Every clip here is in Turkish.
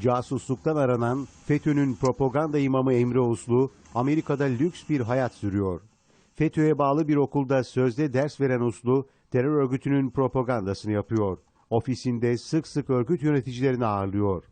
Casusluktan aranan FETÖ'nün propaganda imamı Emre Uslu, Amerika'da lüks bir hayat sürüyor. FETÖ'ye bağlı bir okulda sözde ders veren Uslu, terör örgütünün propagandasını yapıyor. Ofisinde sık sık örgüt yöneticilerini ağırlıyor.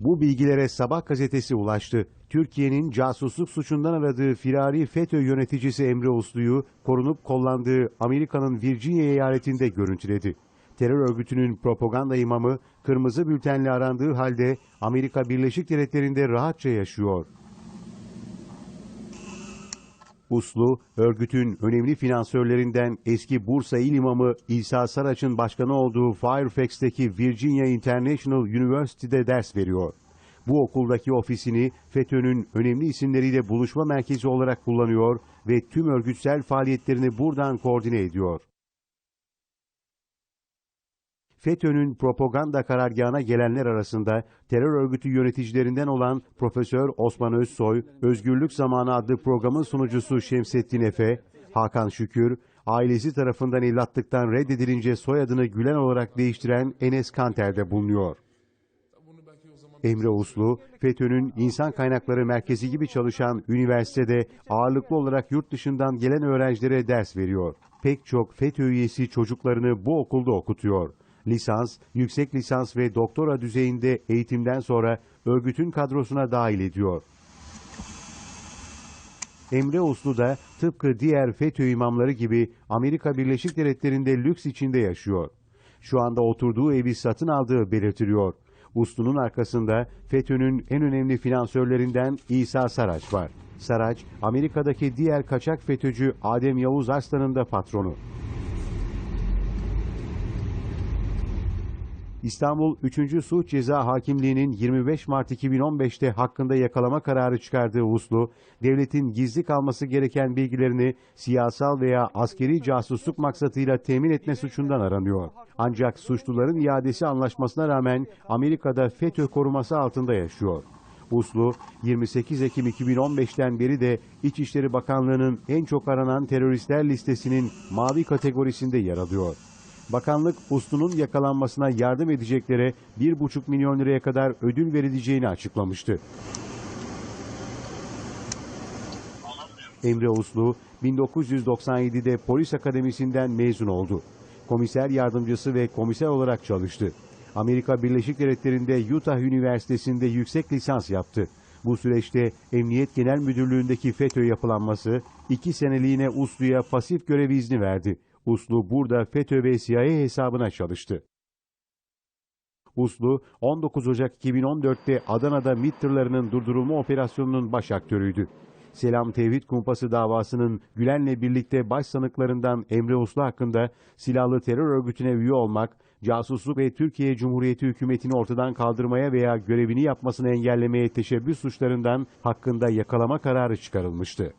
Bu bilgilere Sabah gazetesi ulaştı. Türkiye'nin casusluk suçundan aradığı firari FETÖ yöneticisi Emre Uslu'yu korunup kollandığı Amerika'nın Virginia eyaletinde görüntüledi. Terör örgütünün propaganda imamı kırmızı bültenle arandığı halde Amerika Birleşik Devletleri'nde rahatça yaşıyor. Uslu, örgütün önemli finansörlerinden eski Bursa İl İmamı İsa Saraç'ın başkanı olduğu Fairfax'teki Virginia International University'de ders veriyor. Bu okuldaki ofisini FETÖ'nün önemli isimleriyle buluşma merkezi olarak kullanıyor ve tüm örgütsel faaliyetlerini buradan koordine ediyor. FETÖ'nün propaganda karargahına gelenler arasında terör örgütü yöneticilerinden olan Profesör Osman Özsoy, Özgürlük Zamanı adlı programın sunucusu Şemsettin Efe, Hakan Şükür, ailesi tarafından evlatlıktan reddedilince soyadını Gülen olarak değiştiren Enes Kanter de bulunuyor. Emre Uslu, FETÖ'nün insan kaynakları merkezi gibi çalışan üniversitede ağırlıklı olarak yurt dışından gelen öğrencilere ders veriyor. Pek çok FETÖ üyesi çocuklarını bu okulda okutuyor. Lisans, yüksek lisans ve doktora düzeyinde eğitimden sonra örgütün kadrosuna dahil ediyor. Emre Uslu da tıpkı diğer FETÖ imamları gibi Amerika Birleşik Devletleri'nde lüks içinde yaşıyor. Şu anda oturduğu evi satın aldığı belirtiliyor. Uslu'nun arkasında FETÖ'nün en önemli finansörlerinden İsa Saraç var. Saraç, Amerika'daki diğer kaçak FETÖ'cü Adem Yavuz Arslan'ın da patronu. İstanbul 3. Suç Ceza Hakimliği'nin 25 Mart 2015'te hakkında yakalama kararı çıkardığı Uslu, devletin gizli kalması gereken bilgilerini siyasal veya askeri casusluk maksatıyla temin etme suçundan aranıyor. Ancak suçluların iadesi anlaşmasına rağmen Amerika'da FETÖ koruması altında yaşıyor. Uslu, 28 Ekim 2015'ten beri de İçişleri Bakanlığı'nın en çok aranan teröristler listesinin mavi kategorisinde yer alıyor. Bakanlık Uslu'nun yakalanmasına yardım edeceklere 1,5 milyon liraya kadar ödül verileceğini açıklamıştı. Emre Uslu 1997'de polis akademisinden mezun oldu. Komiser yardımcısı ve komiser olarak çalıştı. Amerika Birleşik Devletleri'nde Utah Üniversitesi'nde yüksek lisans yaptı. Bu süreçte Emniyet Genel Müdürlüğü'ndeki FETÖ yapılanması iki seneliğine Uslu'ya pasif görev izni verdi. Uslu burada FETÖ ve CIA hesabına çalıştı. Uslu 19 Ocak 2014'te Adana'da MİT tırlarının durdurulma operasyonunun baş aktörüydü. Selam Tevhid Kumpası davasının Gülen'le birlikte başsanıklarından Emre Uslu hakkında silahlı terör örgütüne üye olmak, casusluk ve Türkiye Cumhuriyeti hükümetini ortadan kaldırmaya veya görevini yapmasını engellemeye teşebbüs suçlarından hakkında yakalama kararı çıkarılmıştı.